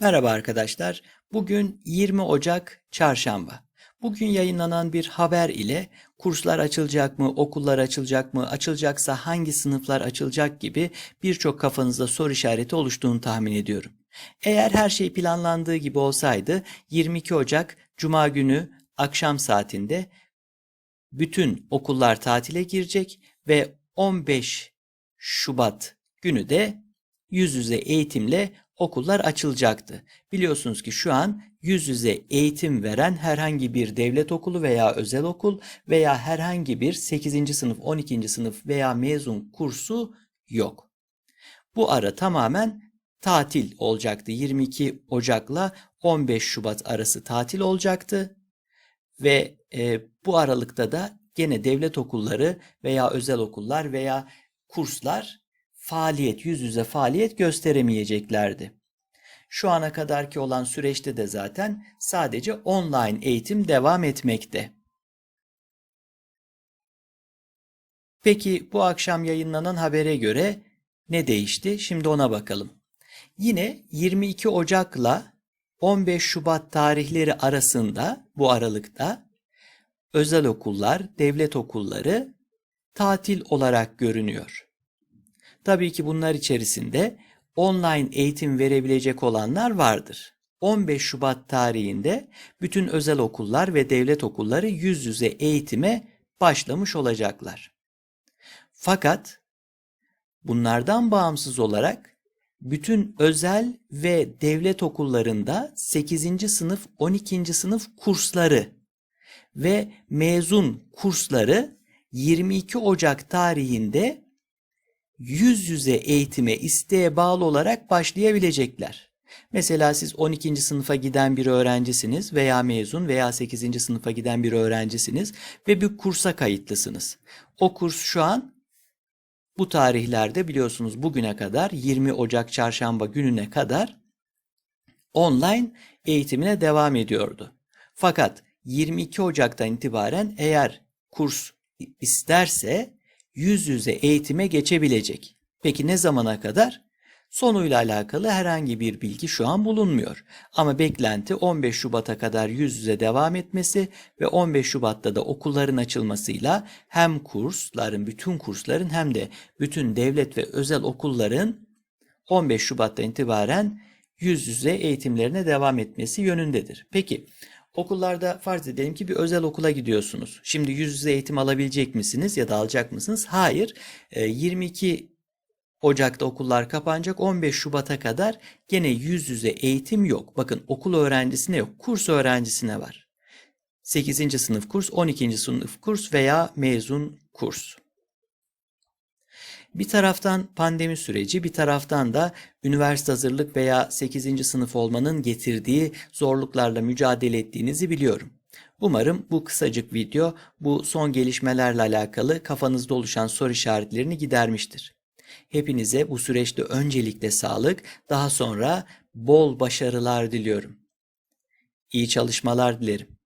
Merhaba arkadaşlar. Bugün 20 Ocak Çarşamba. Bugün yayınlanan bir haber ile kurslar açılacak mı, okullar açılacak mı, açılacaksa hangi sınıflar açılacak gibi birçok kafanızda soru işareti oluştuğunu tahmin ediyorum. Eğer her şey planlandığı gibi olsaydı 22 Ocak Cuma günü akşam saatinde bütün okullar tatile girecek ve 15 Şubat günü de yüz yüze eğitimle okullar açılacaktı. Biliyorsunuz ki şu an yüz yüze eğitim veren herhangi bir devlet okulu veya özel okul veya herhangi bir 8. sınıf, 12. sınıf veya mezun kursu yok. Bu ara tamamen tatil olacaktı. 22 Ocak'la 15 Şubat arası tatil olacaktı. Ve e, bu aralıkta da gene devlet okulları veya özel okullar veya kurslar faaliyet, yüz yüze faaliyet gösteremeyeceklerdi. Şu ana kadarki olan süreçte de zaten sadece online eğitim devam etmekte. Peki bu akşam yayınlanan habere göre ne değişti? Şimdi ona bakalım. Yine 22 Ocak'la 15 Şubat tarihleri arasında bu aralıkta özel okullar, devlet okulları tatil olarak görünüyor. Tabii ki bunlar içerisinde online eğitim verebilecek olanlar vardır. 15 Şubat tarihinde bütün özel okullar ve devlet okulları yüz yüze eğitime başlamış olacaklar. Fakat bunlardan bağımsız olarak bütün özel ve devlet okullarında 8. sınıf, 12. sınıf kursları ve mezun kursları 22 Ocak tarihinde yüz yüze eğitime isteğe bağlı olarak başlayabilecekler. Mesela siz 12. sınıfa giden bir öğrencisiniz veya mezun veya 8. sınıfa giden bir öğrencisiniz ve bir kursa kayıtlısınız. O kurs şu an bu tarihlerde biliyorsunuz bugüne kadar 20 Ocak çarşamba gününe kadar online eğitimine devam ediyordu. Fakat 22 Ocak'tan itibaren eğer kurs isterse yüz yüze eğitime geçebilecek. Peki ne zamana kadar? Sonuyla alakalı herhangi bir bilgi şu an bulunmuyor. Ama beklenti 15 Şubat'a kadar yüz yüze devam etmesi ve 15 Şubat'ta da okulların açılmasıyla hem kursların, bütün kursların hem de bütün devlet ve özel okulların 15 Şubat'tan itibaren yüz yüze eğitimlerine devam etmesi yönündedir. Peki Okullarda farz edelim ki bir özel okula gidiyorsunuz. Şimdi yüz yüze eğitim alabilecek misiniz ya da alacak mısınız? Hayır. 22 ee, Ocak'ta okullar kapanacak. 15 Şubat'a kadar gene yüz yüze eğitim yok. Bakın okul öğrencisine yok. Kurs öğrencisine var. 8. sınıf kurs, 12. sınıf kurs veya mezun kurs. Bir taraftan pandemi süreci, bir taraftan da üniversite hazırlık veya 8. sınıf olmanın getirdiği zorluklarla mücadele ettiğinizi biliyorum. Umarım bu kısacık video bu son gelişmelerle alakalı kafanızda oluşan soru işaretlerini gidermiştir. Hepinize bu süreçte öncelikle sağlık, daha sonra bol başarılar diliyorum. İyi çalışmalar dilerim.